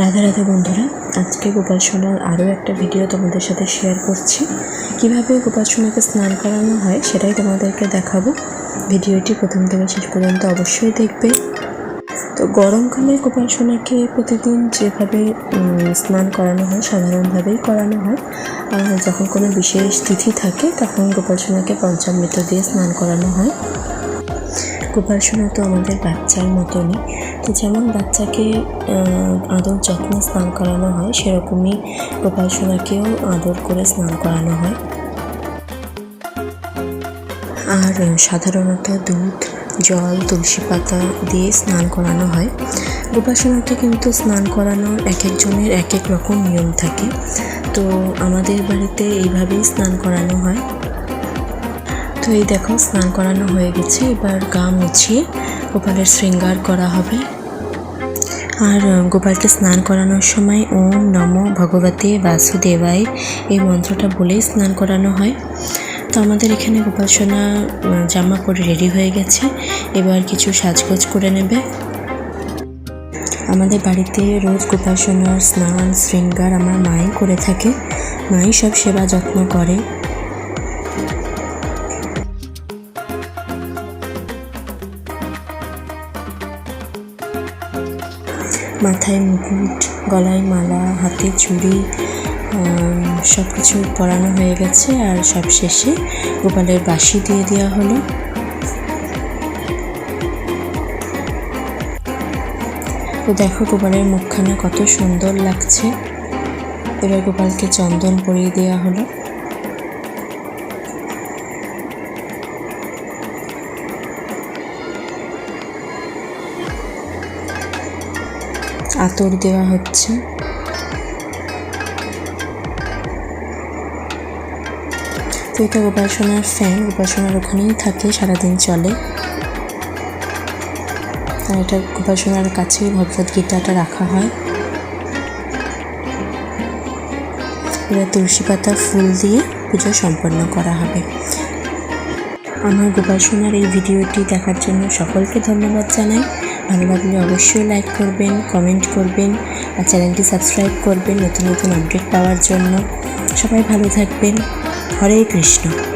রাধে রাধে বন্ধুরা, আজকে গোপাল সোনার আরও একটা ভিডিও তোমাদের সাথে শেয়ার করছি। কীভাবে গোপাল সোনাকে স্নান করানো হয় সেটাই তোমাদেরকে দেখাবো। ভিডিওটি প্রথম থেকে শেষ পর্যন্ত অবশ্যই দেখবে। তো গরমকালে গোপাল সোনাকে প্রতিদিন যেভাবে স্নান করানো হয়, সাধারণভাবেই করানো হয়, আর যখন কোনো বিশেষ তিথি থাকে, তখন গোপাল সোনাকে পঞ্চামৃত দিয়ে স্নান করানো হয়। গোপাল তো আমাদের বাচ্চার মতনই। তো যেমন বাচ্চাকে আদর যত্নে স্নান করানো হয়, সেরকমই গোপালসোনাকেও আদর করে স্নান করানো হয়। আর সাধারণত দুধ, জল, তুলসী পাতা দিয়ে স্নান করানো হয়। গোপাল সোনাকে কিন্তু স্নান করানোর এক একজনের এক এক রকম নিয়ম থাকে। তো আমাদের বাড়িতে এইভাবেই স্নান করানো হয়। তো এই দেখো, স্নান করানো হয়ে গেছে। এবার গা মুছিয়ে গোপালের শৃঙ্গার করা হবে। আর গোপালকে স্নান করানোর সময় ওম নম ভগবতে বাসুদেবায় এই মন্ত্রটা বলেই স্নান করানো হয়। তো আমাদের এখানে গোপাল সোনা জামা পরে রেডি হয়ে গেছে। এবার কিছু সাজগোজ করে নেবে। আমাদের বাড়িতে রোজ গোপাল সোনার স্নান, শৃঙ্গার আমার মাই করে থাকে। মাই সব সেবা যত্ন করে। মাথায় মুকুট, গলায় মালা, হাতে চুড়ি সব কিছু পরানো হয়ে গেছে আর সব শেষে গোপালের বাঁশি দিয়ে দেওয়া হলো। তো দেখো গোপালের মুখখানা কত সুন্দর লাগছে। এবার গোপালকে চন্দন পরিয়ে দেওয়া হলো। আতর দেওয়া হচ্ছে। তো এটা উপাসনার ফ্যান উপাসনার ওখানেই থাকে, সারাদিন চলে। আর এটা উপাসনার কাছেই ভগবত গীতাটা রাখা হয়। এবার তুলসী পাতা, ফুল দিয়ে পুজো সম্পন্ন করা হবে। আমার গোপাসনার এই ভিডিওটি দেখার জন্য সকলকে ধন্যবাদ জানাই। ভালো লাগলে অবশ্যই লাইক করবেন কমেন্ট করবেন আর চ্যানেলটি সাবস্ক্রাইব করবেন নতুন নতুন আপডেট পাওয়ার জন্য। সবাই ভালো থাকবেন। হরে কৃষ্ণ।